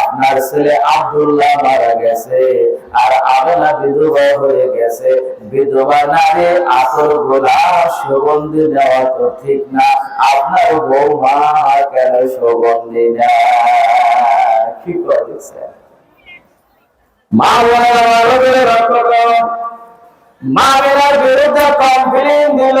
আপনার ছেলে আব্দুল্লাহ মারা গেছে, আর আমেনা বিধবা হয়ে গেছে। বিধবা নারী আসল গোলা সুগন্ধি দেওয়া তো ঠিক না। আপনার বৌমা কেন সুগন্ধি না কি করেছে? মা বোনেরা মা মেলার বিরুদ্ধে কমপ্লেন দিল।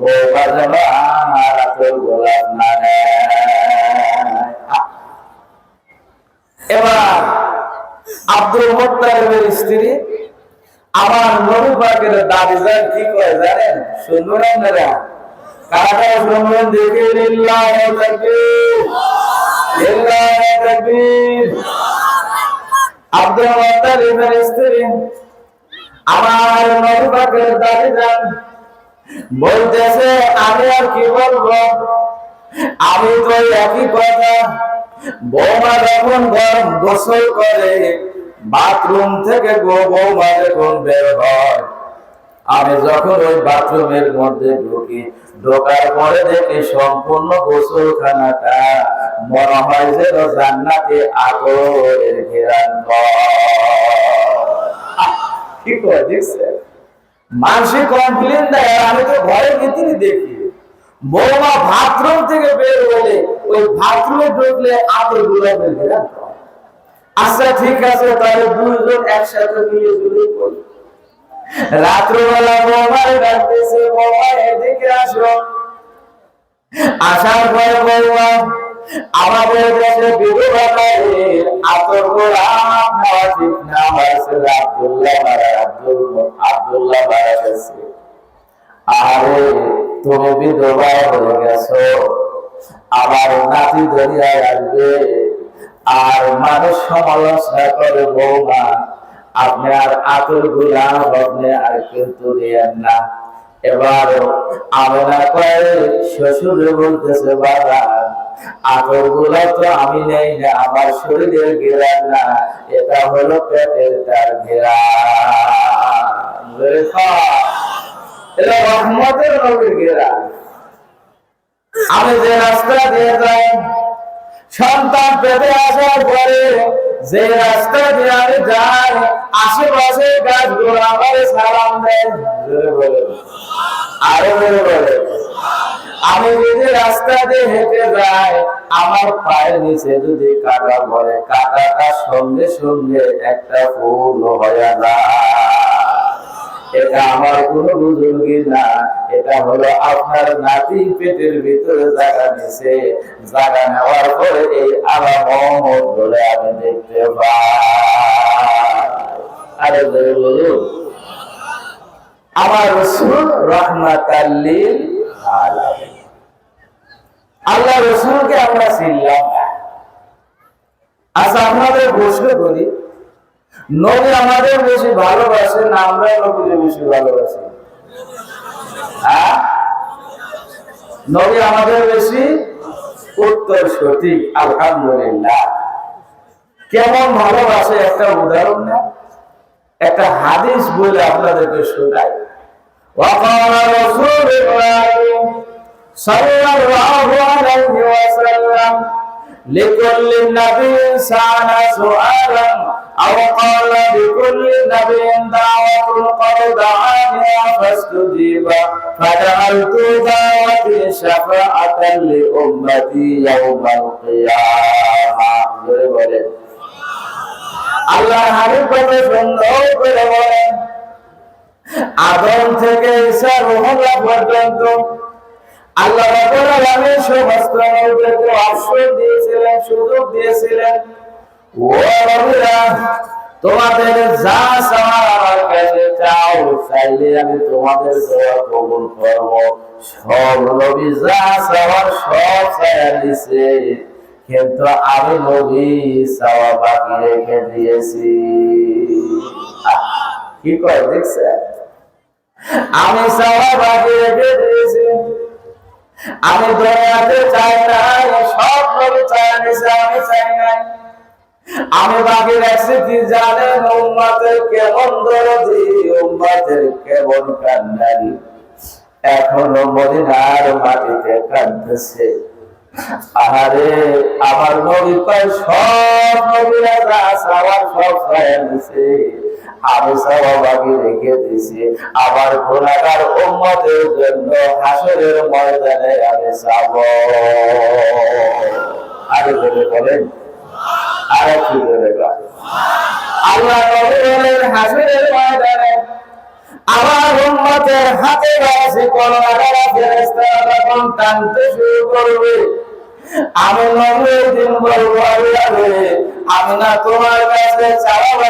বৌমা যেন আর আতর গোলাপ না। এবার আব্দুল মোত্তালিবের স্ত্রী আমার নবী পাকের দাদি যান কি কয় জানেন? শুনবেন আপনারা। কারা শুনবেন দেখে লিল্লাহি তাকবীর। লিল্লাহি তাকবীর। আব্দুল মুত্তালিবের স্ত্রী আমার নবী পাকের দাদি যান বলতেছে আমি আর কি বলব? আমি তো একই কথা। বৌমা যখন গরম গোসল করে, বাথরুম থেকে গো বৌমা যখন বের হয়, আমি যখন ওই বাথরুমের মধ্যে ঢুকি, ঢোকার পরে দেখি সম্পূর্ণ গোসলখানাটা মনে হয় যে জান্নাতে আগরের ঘেরান কি করে দেখছেন? মানসিক কমপ্লেন দেয়, আমি তো ঘরের ভিতরে দেখি। বৌমা বাথরুম থেকে বের হলে ওই বাথরুমে ঢুকলে আদর ঘেরান আচ্ছা ঠিক আছে, তাহলে দুইজন একসাথে মিলে জুড়ে করি রাত্রবেলা বৌমারে ডাকতেছে, বৌমা এদিকে আসো। আসার পরে বৌমা আমাদের আমার আমার নাতি দরিয়ায় আসবে। আর মানুষ সমালোচনা করে, বৌমা, আপনি আর আতর গুলাম আপনি আর কিন্তু না। এবার আমি না কয়ে শ্বশুরে বলতেছে, বাবা তো আমি নেই না, আমার শরীরের ঘেরান না, এটা হলো পেটের তার ঘেরান এটা রহমতের নবীর ঘেরান আমি যে রাস্তা দিয়ে যাই, সন্তান পেতে আসার পরে যে রাস্তা দিয়ে আমি যাই আশেপাশে গাছগুলো আমার সালাম দেয়। আরও বলে আমি যদি রাস্তা দিয়ে হেঁটে যাই, আমার পায়ের নিচে যদি কাটা পড়ে কাটাটা সঙ্গে সঙ্গে একটা ফুল হয়ে এটা আমার কোনো বুজুর্গি না, এটা হলো আপনার নাতি পেটের ভিতরে জায়গা নিছে। জায়গা নেওয়ার পরে এই আলামত বলে আমি দেখতে পাই। আরে বলুন। আমার রসুল রহমাতাল্লিল আলামিন। আল্লাহ রসুলকে আমরা চিনলাম না আচ্ছা আপনাদের প্রশ্ন করি নবী আমাদের বেশি ভালোবাসে না আমরা নবীকে বেশি ভালোবাসি হ্যাঁ নবী আমাদের বেশি উত্তর সঠিক আলহামদুলিল্লাহ কেমন ভালোবাসে একটা উদাহরণ না একটা হাদিস বলে আপনাদেরকে শোনাই وقال رسول الله صلى الله عليه وسلم لكل نبي سأل سؤالا أو قال لكل نبي دعوة قد دعاني فاستجيب فجعلت دعوتي شفاعة لأمتي يوم القيامة বলেন আল্লাহ হাবিব কত সুন্দর করে বলেন আদম থেকে ঈসা রুহুল্লাহ পর্যন্ত আল্লাহ রাব্বুল আলামিন সমস্ত নবীদেরকে অবসর দিয়েছিলেন, সুযোগ দিয়েছিলেন। ও নবীরা, তোমাদের যা চাওয়ার কাছে চাও, চাইলে আমি তোমাদের দোয়া কবুল করব। সব নবী যা চাওয়ার সব চাইয়া দিছে কিন্তু আমি নবী চাওয়া বাকি রেখে দিয়েছি। কি কয় দেখছে আমি চাওয়া বাকি রেখে দিয়েছি। আমি দুনিয়াতে চাই না সব নবী চাই নিছে আমি চাই না। আমি বাকি রাখছি কি জানেন উম্মাতের কেমন দরদি, উম্মাতের কেমন কান্নারি। এখনও মদিনার মাটিতে কাঁদতেছে। আরে আমার নবী সব নবীরা সব আমি রেখে দিছি। আমার উম্মতের জন্য হাসরের ময়দানে আমি বলে বলেন। আরে কি বলে? আল্লাহ নবী বলেন, হাসরের ময়দানে আমার উন্মতের হাতে তখন টানতে শুরু করবে। আমি নবীর দিন বলব আমি না তোমার কাছে দিয়েছি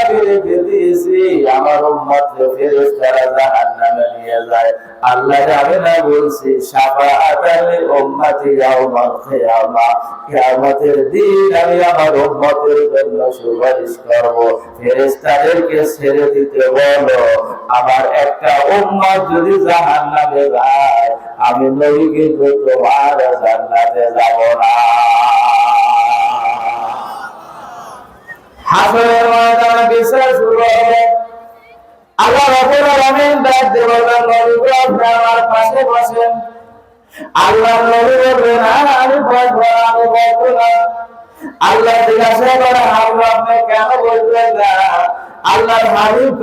আমার উম্মতকে ফেরেশতারা জাহান্নামে নিয়ে যায়। আল্লাহ আমি না বলছি শাফাআতাল উম্মতি ইয়াউমাল কিয়ামা। কিয়ামতের দিন আমি আমার উম্মতের জন্য সুপারিশ করব। ফেরেশতাদেরকে ছেড়ে দিতে বলো, আমার একটা উম্মত যদি জাহান্নামে যায়, আমি নবী কিন্তু তোমার জান্নাতে যাব না। হাসরের ময়দানে বিচার শুরু আল্লাহ রাব্বুল আলামিন ডাক দেবেন নবী গো, আপনি আমার পাশে বসেন। আল্লাহ নবী আল্লাহ জিজ্ঞাসা করে হাবিব আপনি কেন বলবেন না? আল্লাহর হাবিব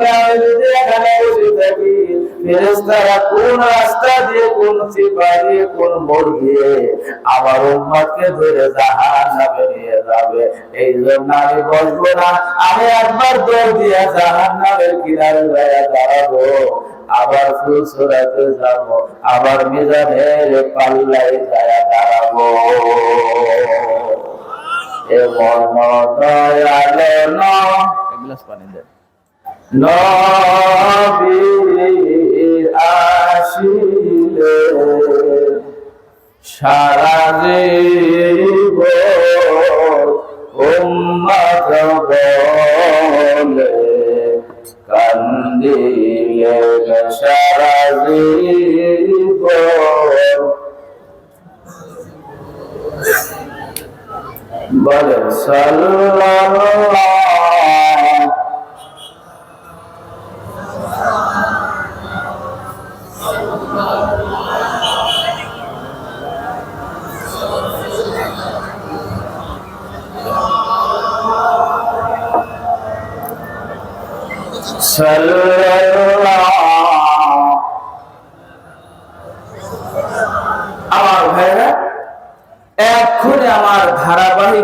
যদি এখানে বসে থাকি, ফেরেশতারা কোন রাস্তা দিয়ে, কোন চিপা কোন মোড় আমার উম্মতকে ধরে জাহান্নামে নিয়ে যাবে? এই জন্য আমি বসবো না। আমি একবার দৌড় দিয়ে জাহান্নামের কিনারে যায় দাঁড়াবো। আবার ফুলসরাতে যাব, আবার মিজানের পাল্লায় যায় দাঁড়াবো। এমন দয়ালো ন বলে সাল্লাল্লাহ সাল্লাল্লাহ আমার ভাইরা এক্ষুনি আমার ধারাবাহিক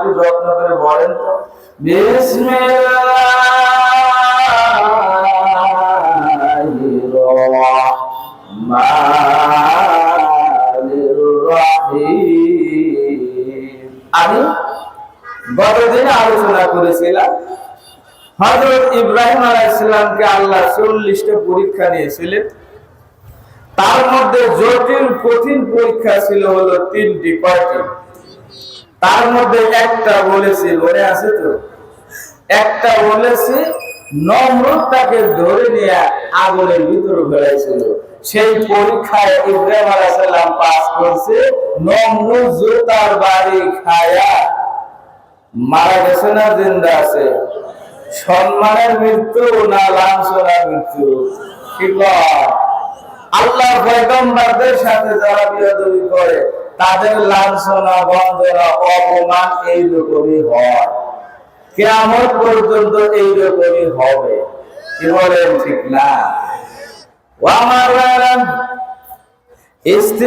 একটু যত্ন করে বলেন তো। আমি গতদিন আলোচনা করেছিলাম হজরত ইব্রাহিম আলাইসালামকে আল্লাহ চল্লিশটা পরীক্ষা নিয়েছিলেন। তার মধ্যে জটিল, কঠিন পরীক্ষা ছিল হলো তিনটি, কয়টি? তার মধ্যে একটা বলেছি মনে আছে তো? একটা বলেছি ধরে নিয়ে আগুনের ভিতরে ফেলাইছিল সেই পরীক্ষায় ইব্রাহিম পাস করছে বাড়ি খায়া মারা গেছে না জিন্দা আছে? সম্মানের মৃত্যু না লাঞ্ছনার মৃত্যু? ঠিক। আল্লাহ পয়গম্বরদের সাথে যারা বিরোধী করে তাদের লাঞ্ছনা বন্ধনা অপমান এইরকমই হয়। কেমন পর্যন্ত এইরকমই হবে। কি বলেন ঠিক না? আমার স্ত্রী